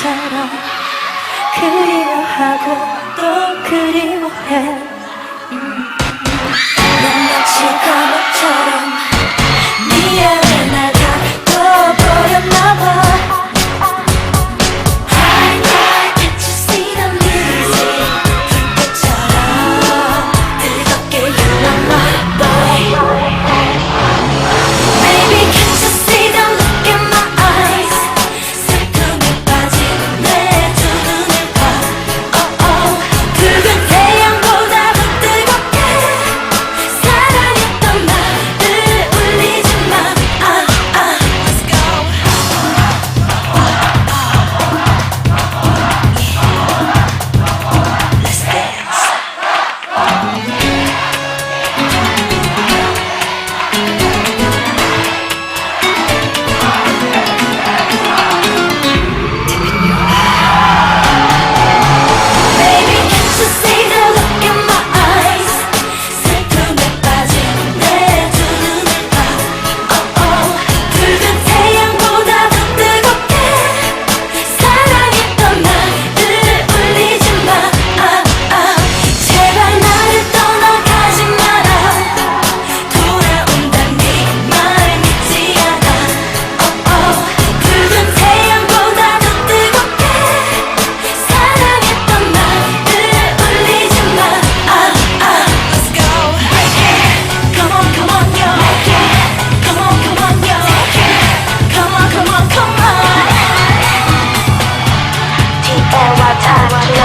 처럼 그리워하고 또 그리워해 음. Why?